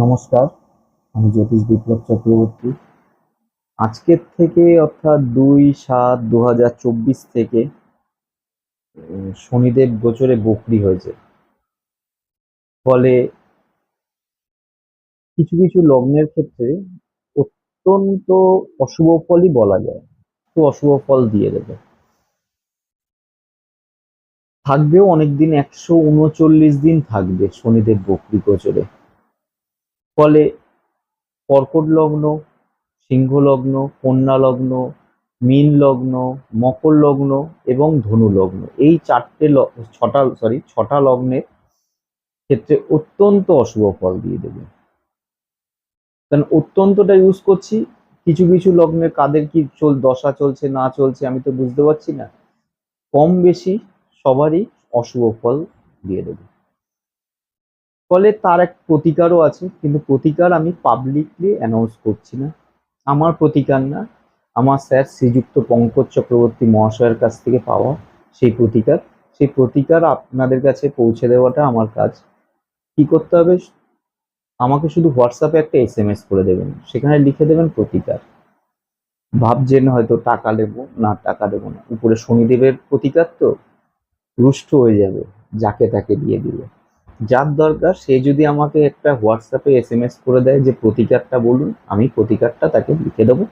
নমস্কার, আমি জ্যোতিষ বিপ্লব চক্রবর্তী। আজকের থেকে অর্থাৎ দুই সাত দু থেকে শনিদেব গোচরে বকরি হয়েছে। ফলে কিছু কিছু লগ্নের ক্ষেত্রে অত্যন্ত অশুভ ফলই বলা যায়। তো অশুভ ফল দিয়ে দেবে। থাকবেও অনেকদিন, একশো উনচল্লিশ দিন থাকবে শনিদেব বকরি গোচরে। ফলে কর্কট লগ্ন, সিংহ লগ্ন, কন্যা লগ্ন, মীন লগ্ন, মকর লগ্ন এবং ধনু লগ্ন। এই চারটে ছটা সরি ছটা লগ্নের ক্ষেত্রে অত্যন্ত অশুভ ফল দিয়ে দেবে। কারণ অত্যন্তটা ইউজ করছি, কিছু কিছু লগ্নের কাদের কি চল, দশা চলছে, না চলছে আমি তো বুঝতে পারছি না। কম বেশি সবারই অশুভ ফল দিয়ে দেবে। ফলে তার এক প্রতিকারও আছে, কিন্তু প্রতিকার আমি পাবলিকলি অ্যানাউন্স করছি না। আমার প্রতিকার না, আমার স্যার শ্রীযুক্ত পঙ্কজ চক্রবর্তী মহাশয়ের কাছ থেকে পাওয়া সেই প্রতিকার। সেই প্রতিকার আপনাদের কাছে পৌঁছে দেওয়াটা আমার কাজ। কি করতে হবে? আমাকে শুধু হোয়াটসঅ্যাপে একটা এস এম এস করে দেবেন, সেখানে লিখে দেবেন প্রতিকার। ভাবছেন হয়তো টাকা নেব না টাকা দেবো না। উপরে শনিদেবের প্রতিকার তো, রুষ্ট হয়ে যাবে, যাকে তাকে দিয়ে দিলে যার দরকার, সে যদি আমাকে একটা হোয়াটসঅ্যাপে এস এম এস করে দেয় যে, প্রতিকারটা বলুন, আমি প্রতিকারটা তাকে লিখে দেবো।